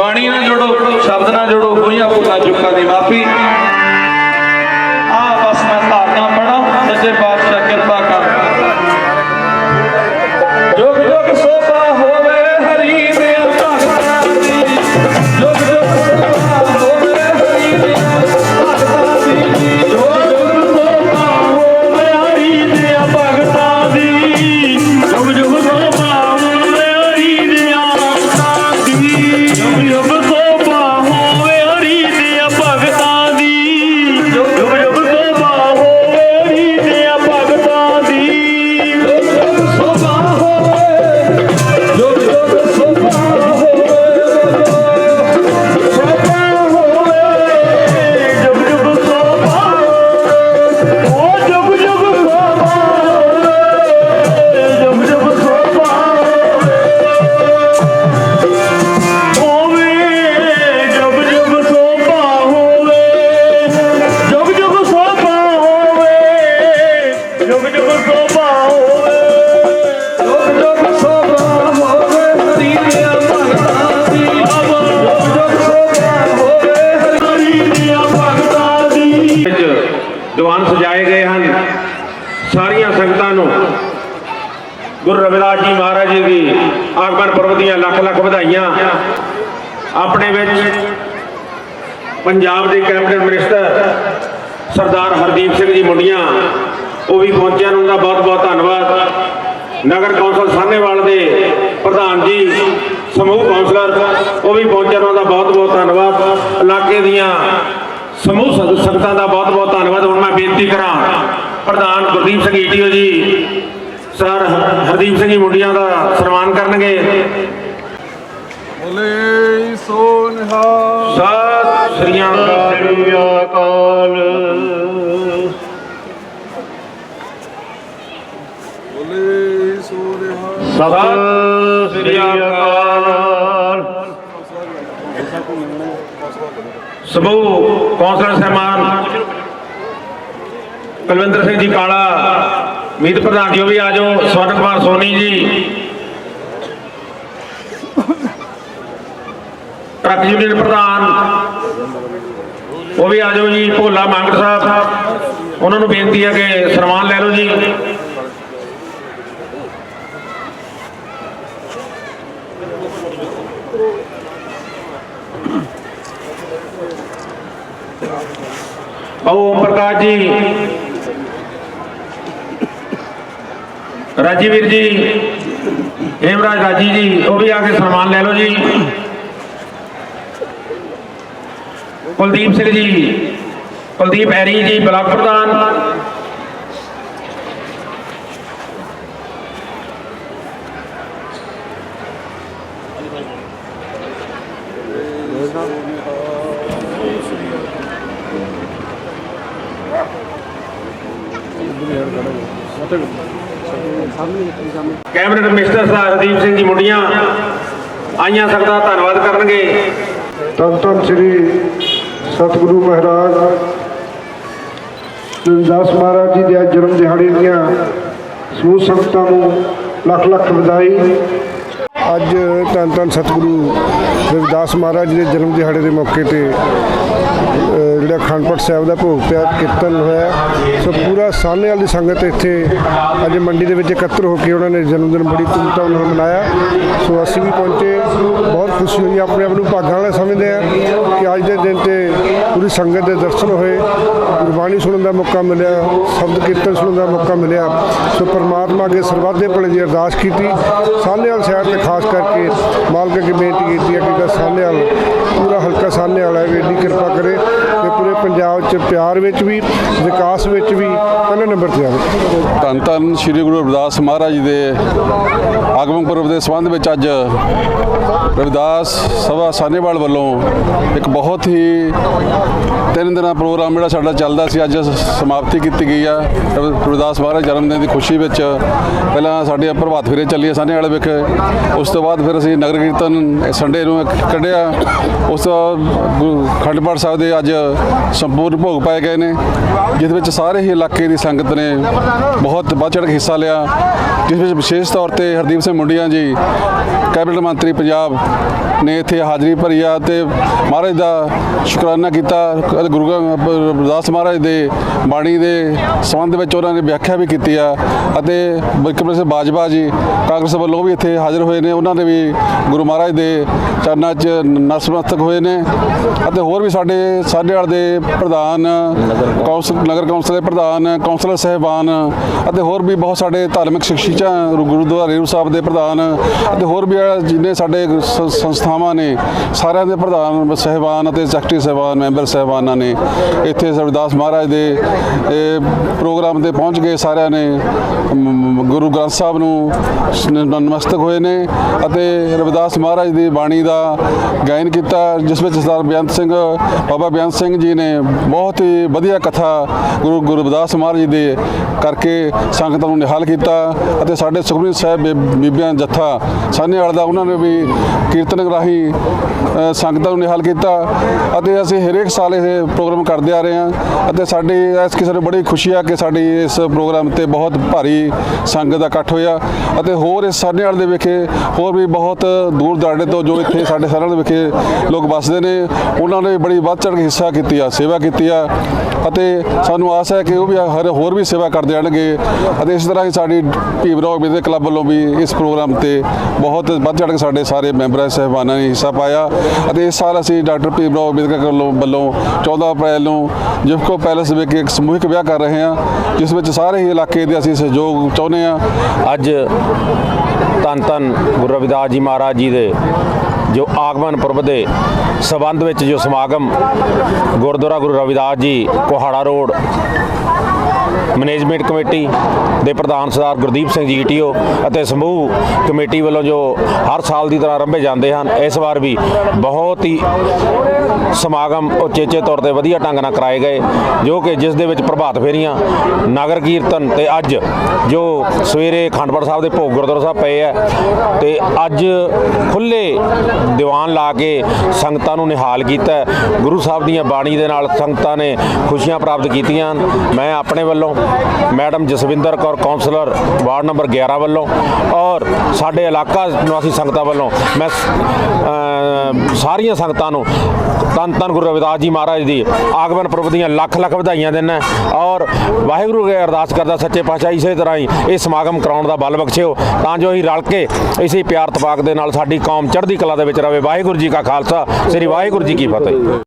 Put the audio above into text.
ਬਾਣੀ ਨਾਲ ਜੋੜੋ ਸ਼ਬਦ ਨਾਲ ਜੋੜੋ ਹੋਈਆਂ ਭੁੱਲਾਂ ਚੁੱਕਾਂ ਦੀ ਮਾਫੀ। ਆਗਮਨ ਪੁਰਬ ਦੀਆਂ ਲੱਖ ਲੱਖ ਵਧਾਈਆਂ। ਆਪਣੇ ਵਿੱਚ ਪੰਜਾਬ ਦੇ ਕੈਬਨਿਟ ਮਿਨਿਸਟਰ ਸਰਦਾਰ ਹਰਦੀਪ ਸਿੰਘ ਜੀ ਮੁੰਡੀਆਂ, ਉਹ ਵੀ ਪਹੁੰਚਿਆ ਉਹਨਾਂ ਦਾ ਬਹੁਤ ਬਹੁਤ ਧੰਨਵਾਦ। ਨਗਰ ਕੌਂਸਲ ਸਾਹਨੇਵਾਲ ਦੇ ਪ੍ਰਧਾਨ ਜੀ, ਸਮੂਹ ਕੌਂਸਲਰ, ਉਹ ਵੀ ਪਹੁੰਚਿਆ ਉਹਨਾਂ ਦਾ ਬਹੁਤ ਬਹੁਤ ਧੰਨਵਾਦ। ਇਲਾਕੇ ਦੀਆਂ ਸਮੂਹ ਸੰਗਤਾਂ ਦਾ ਬਹੁਤ ਬਹੁਤ ਧੰਨਵਾਦ। ਹੁਣ ਮੈਂ ਬੇਨਤੀ ਕਰਾਂ, ਪ੍ਰਧਾਨ ਗੁਰਦੀਪ ਸਿੰਘ ਈਟੀਓ ਜੀ ਸਰ ਹਰਦੀਪ ਸਿੰਘ ਜੀ ਮੁੰਡੀਆਂ ਦਾ ਸਨਮਾਨ ਕਰਨਗੇ। ਬੋਲੇ ਸੋ ਨਿਹਾਲ ਸਤਿ ਸ੍ਰੀ ਅਕਾਲ। ਬੋਲੇ ਸੋ ਨਿਹਾਲ ਸਤਿ ਸ੍ਰੀ ਅਕਾਲ। ਸਮੂਹ ਕੌਂਸਲਰ ਸਹਿਮਾਨ। ਕੁਲਵਿੰਦਰ ਸਿੰਘ ਜੀ ਕਾਲਾ। ਮੀਤ ਪ੍ਰਧਾਨ ਜੀ, ਉਹ ਵੀ ਆ ਜਾਓ। ਸਵਰਨ ਕੁਮਾਰ ਸੋਨੀ ਜੀ। ਟਰੱਕ ਯੂਨੀਅਨ ਪ੍ਰਧਾਨ, ਉਹ ਵੀ ਆ ਜਾਓ ਜੀ, ਭੋਲਾ ਮੰਗੜ ਸਾਹਿਬ। ਉਹਨਾਂ ਨੂੰ ਬੇਨਤੀ ਹੈ ਕਿ ਸਨਮਾਨ ਲੈ ਲਓ ਜੀ। ਆਓ ਓਮ ਪ੍ਰਕਾਸ਼ ਜੀ। ਰਾਜੀ ਵੀਰ ਜੀ, ਹੇਮਰਾਜ ਰਾਜੀ ਜੀ, ਉਹ ਵੀ ਆ ਕੇ ਸਨਮਾਨ ਲੈ ਲਓ ਜੀ। ਕੁਲਦੀਪ ਸਿੰਘ ਜੀ, ਕੁਲਦੀਪ ਐਰੀ ਜੀ, ਬਲਾਕ ਪ੍ਰਧਾਨ। ਕੈਬਨਿਟ ਮਿਨਿਸਟਰ ਸਾਹਿਬ ਹਰਦੀਪ ਸਿੰਘ ਜੀ ਮੁੰਡੀਆਂ ਆਈਆਂ ਸਕਦਾ ਧੰਨਵਾਦ ਕਰਨਗੇ। ਧੰਨ ਧੰਨ ਸ੍ਰੀ ਸਤਿਗੁਰੂ ਮਹਾਰਾਜ ਰਵਿਦਾਸ ਮਹਾਰਾਜ ਜੀ ਦੇ ਜਨਮ ਦਿਹਾੜੇ ਦੀਆਂ ਸਮੂਹ ਸੰਗਤਾਂ ਨੂੰ ਲੱਖ ਲੱਖ ਵਧਾਈ। ਅੱਜ ਧੰਨ ਧੰਨ ਸਤਿਗੁਰੂ ਰਵਿਦਾਸ ਮਹਾਰਾਜ ਜੀ ਦੇ ਜਨਮ ਦਿਹਾੜੇ ਦੇ ਮੌਕੇ ਤੇ ਜਿਹੜਾ ਅਖੰਡ ਪਾਠ ਸਾਹਿਬ ਦਾ ਭੋਗ ਪਿਆ ਕੀਰਤਨ ਹੋਇਆ। ਸੋ ਪੂਰਾ ਸਾਹਨੇ ਵਾਲੀ ਸੰਗਤ ਇੱਥੇ ਅੱਜ ਮੰਡੀ ਦੇ ਵਿੱਚ ਇਕੱਤਰ ਹੋ ਕੇ ਉਹਨਾਂ ਨੇ ਜਨਮ ਦਿਨ ਬੜੀ ਧੂਮਧਾਮ ਨਾਲ ਮਨਾਇਆ। ਸੋ ਅਸੀਂ ਵੀ ਪਹੁੰਚੇ। ਬਹੁਤ ਖੁਸ਼ੀ ਹੋਈ। ਆਪਣੇ ਆਪ ਨੂੰ ਭਾਗਾਂ ਵਾਲੇ ਸਮਝਦੇ ਆ ਕਿ ਅੱਜ ਦੇ ਦਿਨ ਤੇ ਪੂਰੀ ਸੰਗਤ ਦੇ ਦਰਸ਼ਨ ਹੋਏ, ਗੁਰਬਾਣੀ ਸੁਣਨ ਦਾ ਮੌਕਾ ਮਿਲਿਆ ਸ਼ਬਦ ਕੀਰਤਨ ਸੁਣਨ ਦਾ ਮੌਕਾ ਮਿਲਿਆ। ਸੋ ਪਰਮਾਤਮਾ ਅੱਗੇ ਸਰਬੱਤ ਭਲੇ ਦੀ ਅਰਦਾਸ ਕੀਤੀ। ਸਾਹਨੇਵਾਲ ਸ਼ਹਿਰ ਤੇ ਖਾਸ ਕਰਕੇ ਮਾਲਕ ਅੱਗੇ ਬੇਨਤੀ ਕੀਤੀ ਹੈ ਕਿ ਜਿਹੜਾ ਸਾਹਨੇਵਾਲ, ਪੂਰਾ ਹਲਕਾ ਸਾਹਨੇਵਾਲ ਹੈ, ਵੀ ਕਿਰਪਾ ਕਰੇ ਕਿ ਪੂਰੇ ਪੰਜਾਬ 'ਚ ਪਿਆਰ ਵਿੱਚ ਵੀ, ਵਿਕਾਸ ਵਿੱਚ ਵੀ ਪਹਿਲੇ ਨੰਬਰ ਤੇ ਆਵੇ। ਧੰਨ ਧੰਨ ਸ੍ਰੀ ਗੁਰੂ ਰਵਿਦਾਸ ਮਹਾਰਾਜ ਜੀ ਦੇ ਆਗਮਨ ਪੁਰਬ ਦੇ ਸੰਬੰਧ ਵਿੱਚ ਅੱਜ ਰਵਿਦਾਸ ਸਭਾ ਸਾਨੇਵਾਲ ਵੱਲੋਂ ਇੱਕ ਬਹੁਤ ਹੀ ਤਿੰਨ ਦਿਨਾਂ ਪ੍ਰੋਗਰਾਮ ਜਿਹੜਾ ਸਾਡਾ ਚੱਲਦਾ ਸੀ, ਅੱਜ ਸਮਾਪਤੀ ਕੀਤੀ ਗਈ ਆ। ਗੁਰਦਾਸ ਮਹਾਰਾਜ ਜਨਮ ਦਿਨ ਦੀ ਖੁਸ਼ੀ ਵਿੱਚ ਪਹਿਲਾਂ ਸਾਡੇ ਪ੍ਰਭਾਤ ਫੇਰੇ ਚੱਲੀ ਸਾਨੇਵਾਲ ਵਿਖੇ। ਉਸ ਤੋਂ ਬਾਅਦ ਫਿਰ ਅਸੀਂ ਨਗਰ ਕੀਰਤਨ ਸੰਡੇ ਨੂੰ ਕੱਢਿਆ। ਉਸ ਤੋਂ ਬਾਅਦ ਖੰਡ ਪਾਠ ਸਾਹਿਬ ਦੇ ਅੱਜ ਸੰਪੂਰਨ ਭੋਗ ਪਾਏ ਗਏ ਨੇ। ਜਿਸ ਵਿੱਚ ਸਾਰੇ ਹੀ ਇਲਾਕੇ ਦੀ ਸੰਗਤ ਨੇ ਬਹੁਤ ਵੱਧ ਚੜ੍ਹ ਕੇ ਹਿੱਸਾ ਲਿਆ। ਜਿਸ ਵਿੱਚ ਵਿਸ਼ੇਸ਼ ਤੌਰ ਤੇ ਹਰਦੀਪ ਸਿੰਘ ਮੁੰਡੀਆਂ ਜੀ, ਕੈਬਨਿਟ ਮੰਤਰੀ ਪੰਜਾਬ ਨੇ ਇੱਥੇ ਹਾਜ਼ਰੀ ਭਰੀ ਆ ਤੇ ਮਹਾਰਾਜ ਦਾ ਸ਼ੁਕਰਾਨਾ ਕੀਤਾ ਅਤੇ ਗੁਰੂ ਗ੍ਰੰਥ ਰਵਿਦਾਸ ਮਹਾਰਾਜ ਦੇ ਬਾਣੀ ਦੇ ਸੰਬੰਧ ਵਿੱਚ ਉਹਨਾਂ ਨੇ ਵਿਆਖਿਆ ਵੀ ਕੀਤੀ ਆ। ਅਤੇ ਬਿਕਰਮ ਸਿੰਘ ਬਾਜਵਾ ਜੀ, ਕਾਂਗਰਸ ਵੱਲੋਂ ਵੀ ਇੱਥੇ ਹਾਜ਼ਰ ਹੋਏ ਨੇ। ਉਹਨਾਂ ਨੇ ਵੀ ਗੁਰੂ ਮਹਾਰਾਜ ਦੇ ਚਰਨਾਂ 'ਚ ਨਤਮਸਤਕ ਹੋਏ ਨੇ। ਅਤੇ ਹੋਰ ਵੀ ਸਾਡੇ ਸਾਡੇਵਾਲ ਦੇ ਪ੍ਰਧਾਨ ਕੌਂਸਲ ਨਗਰ ਕੌਂਸਲ ਦੇ ਪ੍ਰਧਾਨ, ਕੌਂਸਲਰ ਸਹਿਬਾਨ, ਅਤੇ ਹੋਰ ਵੀ ਬਹੁਤ ਸਾਡੇ ਧਾਰਮਿਕ ਸ਼ਖਸੀਅਤਾਂ ਗੁਰੂ- ਗੁਰਦੁਆਰਾ ਸਾਹਿਬ ਦੇ ਪ੍ਰਧਾਨ, ਅਤੇ ਹੋਰ ਵੀ ਜਿੰਨੇ ਸਾਡੇ ਸੰਸਥਾਵਾਂ ਨੇ, ਸਾਰਿਆਂ ਦੇ ਪ੍ਰਧਾਨ ਸਹਿਬਾਨ ਅਤੇ ਸੈਕਟਰੀ ਸਹਿਬਾਨ ਮੈਂਬਰ ਸਹਿਬਾਨਾਂ ਨੇ ਇੱਥੇ ਸਰਦਾਸ ਮਹਾਰਾਜ ਦੇ ਪ੍ਰੋਗਰਾਮ ਤੇ ਪਹੁੰਚ ਗਏ। ਸਾਰਿਆਂ ਨੇ ਗੁਰੂ ਗ੍ਰੰਥ ਸਾਹਿਬ ਨੂੰ ਨਮਸਤਕ ਹੋਏ ਨੇ ਅਤੇ ਰਵਿਦਾਸ ਮਹਾਰਾਜ ਦੀ ਬਾਣੀ ਦਾ ਗਾਇਨ ਕੀਤਾ, ਜਿਸ ਵਿੱਚ ਸਰਦਾਰ ਬੇਅੰਤ ਸਿੰਘ, ਬਾਬਾ ਬੇਅੰਤ ਸਿੰਘ ਜੀ ਨੇ ਬਹੁਤ ਹੀ ਵਧੀਆ ਕਥਾ ਗੁਰੂ ਗੁਰੂ ਰਵਿਦਾਸ ਮਹਾਰਾਜ ਦੇ ਕਰਕੇ ਸੰਗਤਾਂ ਨੂੰ ਨਿਹਾਲ ਕੀਤਾ ਅਤੇ ਸਾਡੇ ਸੁਖਮਨੀ ਸਾਹਿਬ ਬੀ- ਬੀਬੀਆਂ ਜੱਥਾ ਸਾਹਨੇਵਾਲ ਦਾ ਉਹਨਾਂ ਨੇ ਵੀ ਕੀਰਤਨ ਰਾਹੀਂ ਸੰਗਤਾਂ ਨੂੰ ਨਿਹਾਲ ਕੀਤਾ ਅਤੇ ਅਸੀਂ ਹਰੇਕ ਸਾਲ ਇਹ ਪ੍ਰੋਗਰਾਮ ਕਰਦੇ ਆ ਰਹੇ ਹਾਂ ਅਤੇ ਸਾਡੀ ਇਸ ਕਿਸੇ ਨੂੰ ਬੜੀ ਖੁਸ਼ੀ ਆ ਕਿ ਸਾਡੀ ਇਸ ਪ੍ਰੋਗਰਾਮ ਤੇ ਬਹੁਤ ਭਾਰੀ ਸੰਗਤ ਦਾ ਇਕੱਠ ਹੋਇਆ ਅਤੇ ਹੋਰ ਇਸ ਸਾਹਨੇਵਾਲ ਦੇ ਵਿਖੇ ਹੋਰ ਵੀ ਬਹੁਤ ਦੂਰ ਦਰਾਡੇ ਤੋਂ ਜੋ ਇੱਥੇ ਸਾਡੇ ਸਾਹਨੇਵਾਲ ਵਿਖੇ ਲੋਕ ਵੱਸਦੇ ਨੇ, ਉਹਨਾਂ ਨੇ ਬੜੀ ਵੱਧ ਚੜ੍ਹ ਕੇ ਹਿੱਸਾ ਕੀਤੀ ਆ, ਸੇਵਾ ਕੀਤੀ ਆ ਅਤੇ ਸਾਨੂੰ ਆਸ ਹੈ ਕਿ ਉਹ ਵੀ ਹਰ ਹੋਰ ਵੀ ਸੇਵਾ ਕਰਦੇ ਰਹਿਣਗੇ ਅਤੇ ਇਸ ਤਰ੍ਹਾਂ ਹੀ ਸਾਡੀ ਭੀਮਰਾਓ ਬਿਜ਼ਨਸ ਕਲੱਬ ਵੱਲੋਂ ਵੀ ਇਸ ਪ੍ਰੋਗਰਾਮ ਤੇ ਬਹੁਤ ਵੱਧ ਚੜ੍ਹ ਕੇ ਸਾਡੇ ਸਾਰੇ ਮੈਂਬਰਾਂ, ਸਹਿਬਾਨਾਂ ਨੇ ਹਿੱਸਾ ਪਾਇਆ ਅਤੇ ਇਸ ਸਾਲ ਅਸੀਂ ਡਾਕਟਰ ਭੀਮਰਾਓ ਬਿਜ਼ਨਸ ਕਲੱਬ ਵੱਲੋਂ- ਵੱਲੋਂ 14 ਅਪ੍ਰੈਲ ਨੂੰ ਜਿਫਕੋ ਪੈਲੇਸ ਵਿਖੇ ਇੱਕ ਸਮੂਹਿਕ ਵਿਆਹ ਕਰ ਰਹੇ ਹਾਂ, ਜਿਸ ਵਿੱਚ ਸਾਰੇ ਹੀ ਇਲਾਕੇ ਦੇ ਅਸੀਂ ਸਹਿਯੋਗ ਚਾਹੁੰਦੇ ਹਾਂ। ਅੱਜ ਧੰਨ ਧੰਨ ਗੁਰੂ ਰਵਿਦਾਸ ਜੀ ਮਹਾਰਾਜ ਜੀ ਦੇ ਜੋ ਆਗਮਨ ਪੁਰਬ ਦੇ ਸਬੰਧ ਵਿੱਚ ਜੋ ਸਮਾਗਮ Gurdwara Guru Ravidas ji ਕੋਹਾੜਾ road management committee ਦੇ ਪ੍ਰਧਾਨ ਸਰਦਾਰ ਗੁਰਦੀਪ ਸਿੰਘ ਜੀ ਈਟੀਓ ਅਤੇ ਸਮੂਹ ਕਮੇਟੀ ਵੱਲੋਂ ਜੋ ਹਰ ਸਾਲ ਦੀ ਤਰ੍ਹਾਂ ਰੰਭੇ ਜਾਂਦੇ ਹਨ, ਇਸ ਵਾਰ ਵੀ ਬਹੁਤ ਹੀ ਸਮਾਗਮ ਉਚੇਚੇ ਤੌਰ ਤੇ ਵਧੀਆ ਢੰਗ ਨਾਲ ਕਰਾਏ ਗਏ, ਜੋ ਕਿ ਜਿਸ ਦੇ ਵਿੱਚ ਪ੍ਰਭਾਤ ਫੇਰੀਆਂ, ਨਗਰ ਕੀਰਤਨ ਤੇ ਅੱਜ ਜੋ ਸਵੇਰੇ ਖੰਡਪੜ ਸਾਹਿਬ ਦੇ ਭੋਗ ਗੁਰਦੁਆਰਾ ਸਾਹਿਬ ਪਏ ਆ ਤੇ ਅੱਜ ਖੁੱਲੇ ਦੀਵਾਨ ਲਾ ਕੇ ਸੰਗਤਾਂ ਨੂੰ ਨਿਹਾਲ ਕੀਤਾ ਗੁਰੂ ਸਾਹਿਬ ਦੀਆਂ ਬਾਣੀ ਦੇ ਨਾਲ ਸੰਗਤਾਂ ਨੇ ਖੁਸ਼ੀਆਂ ਪ੍ਰਾਪਤ ਕੀਤੀਆਂ ਹਨ। ਮੈਂ ਆਪਣੇ ਵੱਲੋਂ ਵੱਲੋਂ madam Jaswinder Kaur councillor ward number 11 ਵੱਲੋਂ ਔਰ ਸਾਡੇ ਇਲਾਕਾ ਨਿਵਾਸੀ ਸੰਗਤਾਂ ਵੱਲੋਂ ਮੈਂ ਸਾਰੀਆਂ ਸੰਗਤਾਂ ਨੂੰ ਧੰਨ ਧੰਨ ਗੁਰੂ ਰਵਿਦਾਸ ਜੀ ਮਹਾਰਾਜ ਦੀ ਆਗਮਨ ਪੁਰਬ ਦੀਆਂ ਲੱਖ ਲੱਖ ਵਧਾਈਆਂ ਦਿੰਦਾ ਔਰ ਵਾਹਿਗੁਰੂ ਅਗੇ ਅਰਦਾਸ ਕਰਦਾ ਸੱਚੇ ਪਾਤਸ਼ਾਹ ਇਸੇ ਤਰ੍ਹਾਂ ਹੀ ਇਹ ਸਮਾਗਮ ਕਰਾਉਣ ਦਾ ਬਲ ਬਖਸ਼ਿਓ, ਤਾਂ ਜੋ ਅਸੀਂ ਰਲ ਕੇ ਇਸੇ ਪਿਆਰ ਤਪਾਕ ਦੇ ਨਾਲ ਸਾਡੀ ਕੌਮ ਚੜ੍ਹਦੀ ਕਲਾ ਦੇ ਵਿੱਚ ਰਵੇ। ਵਾਹਿਗੁਰੂ ਜੀ ਕਾ ਖਾਲਸਾ, ਸ੍ਰੀ ਵਾਹਿਗੁਰੂ ਜੀ ਕੀ ਫਤਿਹ।